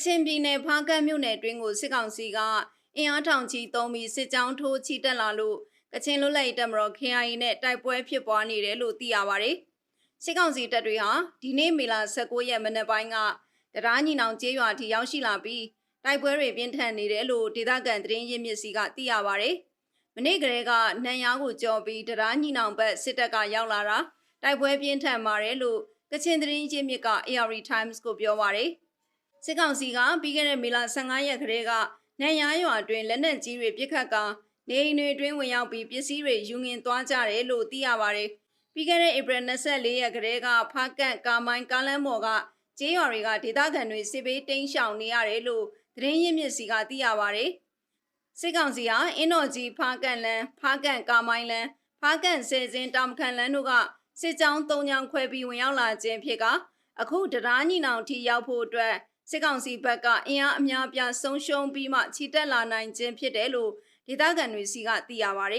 ချင်ပြည်နယ်ဖားကန့်မြို့နယ်တွင်းကိုစစ်ကောင်စီကအင်အားထောင်ချီသုံးပြီးစစ်ကြောင်းထိုးချီတက်လာလို့ကချင်လွတ်လပ်ရေးတပ်မတော် KIA နဲ့တိုက်ပွဲဖြစ်ပွားနေတယ်လို့သိရပါဗျ။စစ်ကောင်စီတပ်တွေဟာဒီနေ့မေလ19ရက်မနက်ပိုင်းကတရားညီနောင်ကျေးရွာထိရောက်ရှိလာပြီးတိုက်ပွဲတွေပြင်းထန်နေတယ်လို့ဒေသခံသတင်းရင်းမြစ်စီကသိရပါဗျ။မနေ့ကလေးကနန်ရောင်းကိုကြော်ပြီးတရားညီနောင်ဘက်စစ်တပ်ကရောက်လာတာတိုက်ပွဲပြင်းထန်ပါတယ်လို့ကချင်သတင်းရင်းမြစ်က AR Times ကိုပြောပါဗျ။ စစ်ကောင်စီကပြီးခဲ့တဲ့မေလ15ရက်ကတည်းကနန်ရရွာအတွင်းလက်နက်ကြီးတွေပစ်ခတ်ကာနေအိမ်တွေအတွင်းဝင်ရောက်ပြီးပစ္စည်းတွေယူငင်သွားကြတယ်လို့သိရပါတယ်။ပြီးခဲ့တဲ့ဧပြီ24ရက်ကတည်းကဖားကန့်ကာမိုင်းကားလမ်းပေါ်ကကျေးရွာတွေကဒေသခံတွေစစ်ဘေးတိမ်းရှောင်နေရတယ်လို့သတင်းရင်းမြစ်စီကသိရပါတယ်။စစ်ကောင်စီဟာအင်းတော်ကြီးဖားကန့်လမ်းဖားကန့်ကာမိုင်းလမ်းဖားကန့်ဆယ်စင်တာမခန်လမ်းတို့ကစစ်ကြောင်း၃ချောင်းခွဲပြီးဝင်ရောက်လာခြင်းဖြစ်ကအခုတရားညီနောင်ထိရောက်ဖို့အတွက် စစ်ကောင်စီဘက်ကအင်အားအများပြားဆုံးရှုံးပြီးမှခြိတက်လာနိုင်ခြင်းဖြစ်တယ်လို့ဒေသခံတွေစီကသိရပါဗျ